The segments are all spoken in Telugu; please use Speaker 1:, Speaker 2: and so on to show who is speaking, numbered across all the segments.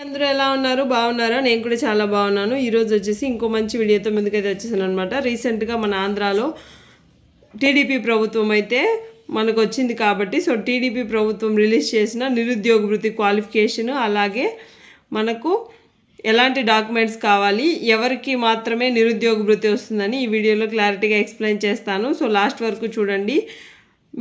Speaker 1: అందరూ ఎలా ఉన్నారు? బాగున్నారా? నేను కూడా చాలా బాగున్నాను. ఈరోజు వచ్చేసి ఇంకో మంచి వీడియోతో ముందుకైతే వచ్చేసాను అనమాట రీసెంట్గా మన ఆంధ్రాలో టీడీపీ ప్రభుత్వం అయితే మనకు వచ్చింది కాబట్టి సో టీడీపీ ప్రభుత్వం రిలీజ్ చేసిన నిరుద్యోగ వృత్తి క్వాలిఫికేషన్ అలాగే మనకు ఎలాంటి డాక్యుమెంట్స్ కావాలి ఎవరికి మాత్రమే నిరుద్యోగ వృత్తి వస్తుందని ఈ వీడియోలో క్లారిటీగా ఎక్స్ప్లెయిన్ చేస్తాను. సో లాస్ట్ వరకు చూడండి.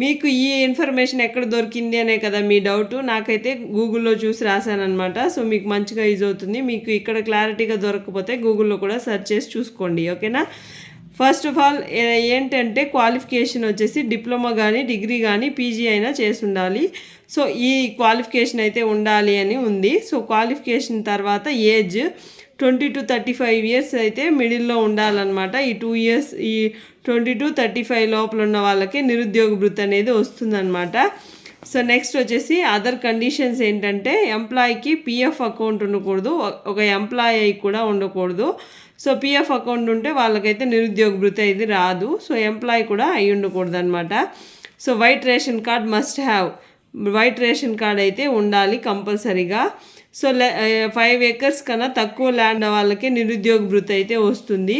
Speaker 1: మీకు ఈ ఇన్ఫర్మేషన్ ఎక్కడ దొరికింది అనే కదా మీ డౌట్ నాకైతే గూగుల్లో చూసి రాశానమాట సో మీకు మంచిగా యూజ్ అవుతుంది. మీకు ఇక్కడ క్లారిటీగా దొరకకపోతే గూగుల్లో కూడా సెర్చ్ చేసి చూసుకోండి. ఓకేనా ఫస్ట్ ఆఫ్ ఆల్ ఏంటంటే క్వాలిఫికేషన్ వచ్చేసి డిప్లొమా కానీ డిగ్రీ కానీ పీజీ అయినా చేసి ఉండాలి సో ఈ క్వాలిఫికేషన్ అయితే ఉండాలి అని ఉంది. సో క్వాలిఫికేషన్ తర్వాత age twenty two thirty five years అయితే మిడిల్లో ఉండాలన్నమాట. ఈ టూ ఇయర్స్ ఈ ట్వంటీ టు థర్టీ ఫైవ్ లోపల ఉన్న వాళ్ళకి నిరుద్యోగ వృత్తి అనేది వస్తుందన్నమాట. సో నెక్స్ట్ వచ్చేసి అదర్ కండిషన్స్ ఏంటంటే ఎంప్లాయీకి పిఎఫ్ అకౌంట్ ఉండకూడదు. ఒక ఎంప్లాయీ కూడా ఉండకూడదు. సో పిఎఫ్ అకౌంట్ ఉంటే వాళ్ళకైతే నిరుద్యోగ భృతి అయితే రాదు. సో ఎంప్లాయీ కూడా అయి ఉండకూడదు అనమాట so white ration card must have white ration card అయితే ఉండాలి కంపల్సరీగా. సో ఫైవ్ ఏకర్స్ కన్నా తక్కువ ల్యాండ్ వాళ్ళకి నిరుద్యోగ భృతి అయితే వస్తుంది.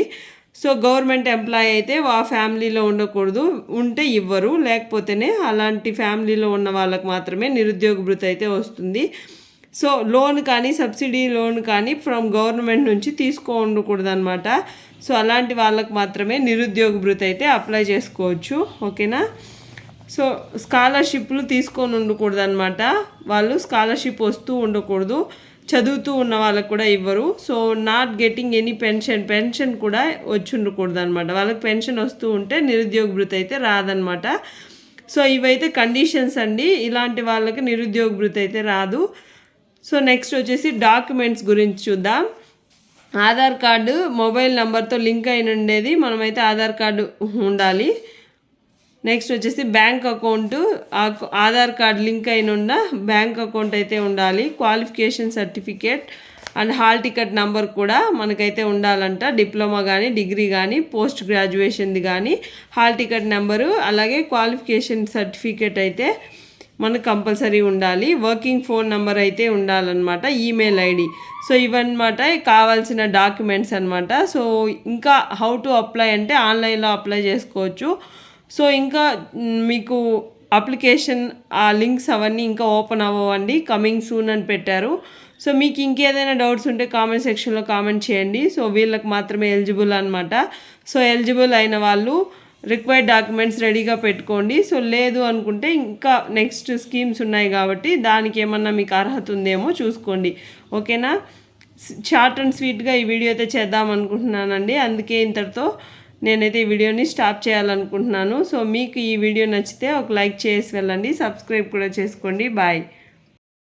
Speaker 1: సో గవర్నమెంట్ ఎంప్లాయీ అయితే ఆ ఫ్యామిలీలో ఉండకూడదు ఉంటే ఇవ్వరు. లేకపోతేనే అలాంటి ఫ్యామిలీలో ఉన్న వాళ్ళకు మాత్రమే నిరుద్యోగ భృత అయితే వస్తుంది. సో లోన్ కానీ సబ్సిడీ లోన్ కానీ ఫ్రమ్ గవర్నమెంట్ నుంచి తీసుకో ఉండకూడదు అనమాట సో అలాంటి వాళ్ళకు మాత్రమే నిరుద్యోగ భృత అయితే అప్లై చేసుకోవచ్చు. ఓకేనా? సో స్కాలర్షిప్లు తీసుకొని ఉండకూడదు అనమాట వాళ్ళు స్కాలర్షిప్ వస్తూ ఉండకూడదు. చదువుతూ ఉన్న వాళ్ళకు కూడా ఇవ్వరు. So not getting any pension pension కూడా వచ్చి ఉండకూడదు అనమాట వాళ్ళకి పెన్షన్ వస్తూ ఉంటే నిరుద్యోగ భృతి అయితే రాదనమాట సో ఇవైతే కండిషన్స్ అండి. ఇలాంటి వాళ్ళకి నిరుద్యోగ భృతి అయితే రాదు. సో నెక్స్ట్ వచ్చేసి డాక్యుమెంట్స్ గురించి చూద్దాం. ఆధార్ కార్డు మొబైల్ నెంబర్తో లింక్ అయిన ఉండేది మనమైతే ఆధార్ కార్డు ఉండాలి. నెక్స్ట్ వచ్చేసి bank account Aadhaar card link అయిన ఉన్న బ్యాంక్ అకౌంట్ అయితే ఉండాలి. Qualification certificate and hall ticket number కూడా మనకైతే ఉండాలంట. డిప్లొమా కానీ డిగ్రీ కానీ పోస్ట్ గ్రాడ్యుయేషన్ది కానీ హాల్ టికెట్ నెంబరు అలాగే క్వాలిఫికేషన్ సర్టిఫికేట్ అయితే మనకు కంపల్సరీ ఉండాలి. వర్కింగ్ ఫోన్ నెంబర్ అయితే ఉండాలన్నమాట ఈమెయిల్ ఐడి. సో ఇవన్నమాట కావాల్సిన డాక్యుమెంట్స్ అనమాట సో ఇంకా హౌ టు అప్లై అంటే ఆన్లైన్లో అప్లై చేసుకోవచ్చు. సో ఇంకా మీకు అప్లికేషన్ ఆ లింక్స్ అవన్నీ ఇంకా ఓపెన్ అవ్వండి కమింగ్ సూన్ అని పెట్టారు. సో మీకు ఇంకేదైనా డౌట్స్ ఉంటే కామెంట్ సెక్షన్లో కామెంట్ చేయండి. సో వీళ్ళకి మాత్రమే ఎలిజిబుల్ అనమాట సో ఎలిజిబుల్ అయిన వాళ్ళు రిక్వైర్డ్ డాక్యుమెంట్స్ రెడీగా పెట్టుకోండి. సో లేదు అనుకుంటే ఇంకా నెక్స్ట్ స్కీమ్స్ ఉన్నాయి కాబట్టి దానికి ఏమన్నా మీకు అర్హత ఉందేమో చూసుకోండి. ఓకేనా? షార్ట్ అండ్ స్వీట్గా ఈ వీడియో అయితే చేద్దాం అనుకుంటున్నానండి. అందుకే ఇంతటితో నేనైతే ఈ వీడియోని స్టాప్ చేయాలనుకుంటున్నాను. సో మీకు ఈ వీడియో నచ్చితే ఒక లైక్ చేసి వెళ్ళండి. సబ్స్క్రైబ్ కూడా చేసుకోండి. బాయ్.